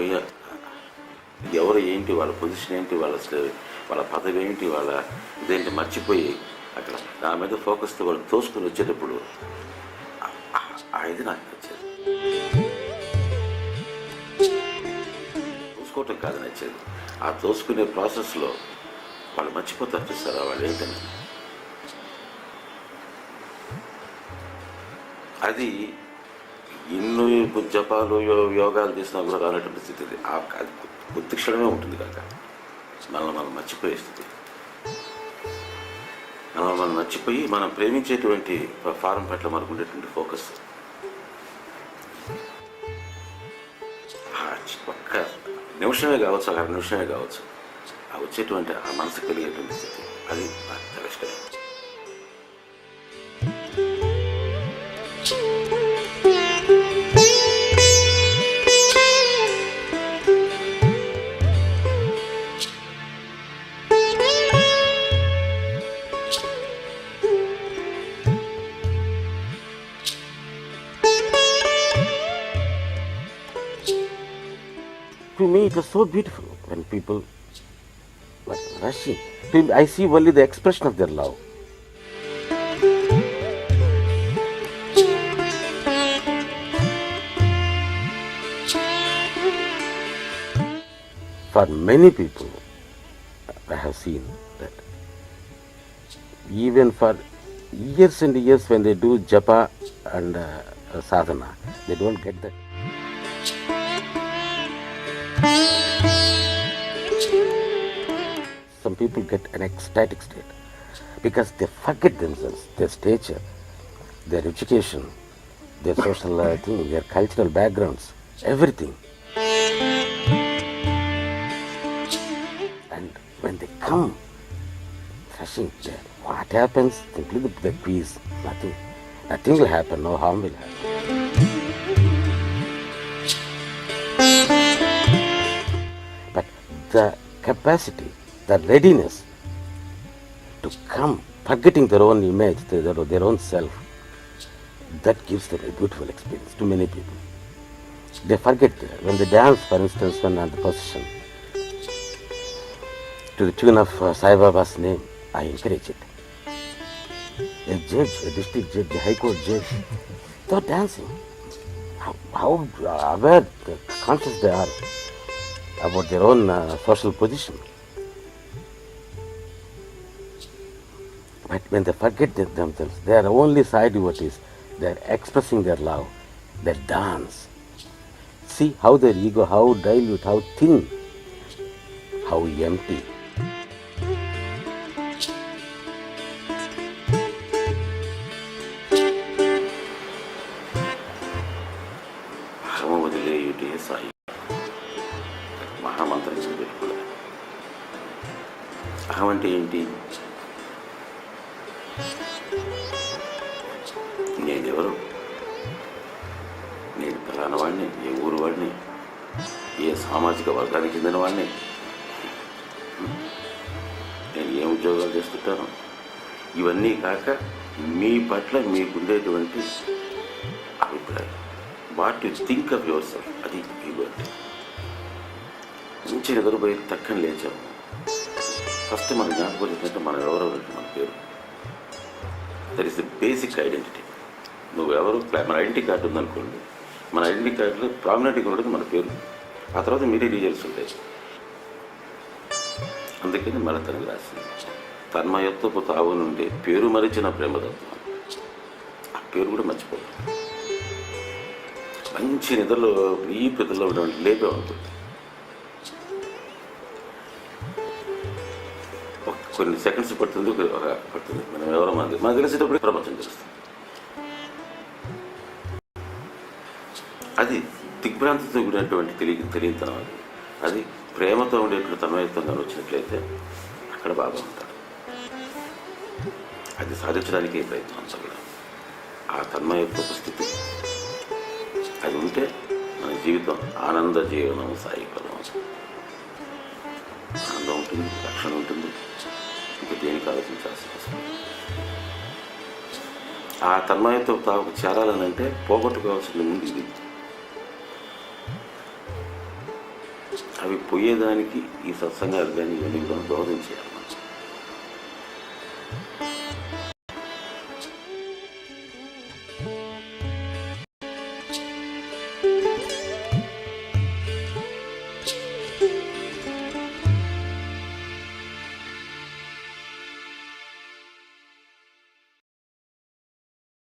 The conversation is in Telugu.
పోయి ఎవరు ఏంటి వాళ్ళ పొజిషన్ ఏంటి వాళ్ళ వాళ్ళ పదవి ఏంటి వాళ్ళ ఇదేంటి మర్చిపోయి అక్కడ నా మీద ఫోకస్తో వాళ్ళు తోసుకుని వచ్చేటప్పుడు ఆ ఇది నాకు నచ్చేది. తోసుకోవటం కాదు నచ్చేది. ఆ తోసుకునే ప్రాసెస్లో వాళ్ళు మర్చిపోతారు చూస్తారా వాళ్ళు ఏంటని. అది ఎన్నో జపాలు యో- యోగాలు చేసినా కూడా రానటువంటి స్థితి అది. ఆ అది కొద్ది క్షణమే ఉంటుంది కాక. మనల్ని మనం మర్చిపోయే స్థితి. మనం మనం మర్చిపోయి మనం ప్రేమించేటువంటి ఫారం పట్ల మనకు ఉండేటువంటి ఫోకస్. ఒక్క నిమిషమే కావచ్చు అర నిమిషమే కావచ్చు. ఆ వచ్చేటువంటి ఆ మనసు కలిగేటువంటి స్థితి. అది నాకు చాలా ఇష్టం To me, it was so beautiful when people were rushing. I see only the expression of their love. For many people, I have seen that even for years and years when they do japa and uh, sadhana, they don't get that. Some people get an ecstatic state because they forget themselves, their stature, their education, their social uh, thing, their cultural backgrounds, everything. And when they come rushing there, what happens? Simply the, the peace, nothing. Nothing will happen, no harm will happen. But the capacity, the readiness to come, forgetting their own image, their, their own self, that gives them a beautiful experience to many people. They forget uh, when they dance, for instance, when on the procession, to the tune of uh, Sai Baba's name, I encourage it. A judge, a district judge, a high court judge, they're dancing. How, how aware, conscious they are about their own uh, social position. But when they forget them- themselves, their only side devotees, they're expressing their love, they dance. See how their ego, how dilute, how thin, how empty. అహమ వదిలేయుటే Sai మహామంత్రం పెట్టుకోలేదు అహం అంటే ఏంటి ఎవరు? నేను ఫలానా వాడిని ఏ ఊరు వాడిని ఏ సామాజిక వర్గానికి చెందిన వాడిని? నేను ఏ ఉద్యోగాలు చేస్తుంటాను? ఇవన్నీ కాక మీ పట్ల మీకుండేటువంటి అభిప్రాయం. What you think of yourself అది ఇవ్వండి మంచి నిద్రపోయి తక్కన లేచాము ఫస్ట్ మన జ్ఞాపకం వచ్చిందంటే మనం ఎవరో మన పేరు. That is the basic identity నువ్వు ఎవరు మన ఐడెంటిటీ కార్డు ఉందనుకోండి. మన ఐడెంటిటీ కార్డులో ప్రామినెంట్గా ఉండేది మన పేరు. ఆ తర్వాత మీరే డీటెయిల్స్ ఉంటాయి. అందుకని మన తనకి రాసింది. తన్మయత్వపు తావు నుండి పేరు మరిచిన ప్రేమతత్వం ఆ పేరు కూడా మర్చిపోతుంది మంచి నిద్రలో ఈ పెద్దలో ఉండడం లేపే ఉంటుంది కొన్ని సెకండ్స్ పడుతుంది పడుతుంది. మనం ఎవరో మనకి మనకు తెలిసేటప్పుడు ప్రపంచం తెలుస్తుంది. అది దిగ్భ్రాంతితో కూడినటువంటి తెలియ తెలియతనం అది అది ప్రేమతో ఉండేటువంటి తన్మయత్వంగా వచ్చినట్లయితే అక్కడ బాగా ఉంటాడు. అది సాధించడానికి ప్రయత్నం అంతా కూడా ఆ తన్మయత్వపు స్థితి అది ఉంటే మన జీవితం ఆనంద జీవనం సాయిపదం ఆనందం ఉంటుంది రక్షణ ఉంటుంది. ఇంకా దేనికి ఆలోచించాల్సిన అవసరం ఆ తన్మయత్వ తాకు చేరాలనంటే పోగొట్టుకోవాల్సిన ముందు ఇది. అవి పోయేదానికి ఈ సత్సంగాలు కానీ ఇవన్నీ కూడా దోహదం చేయాలి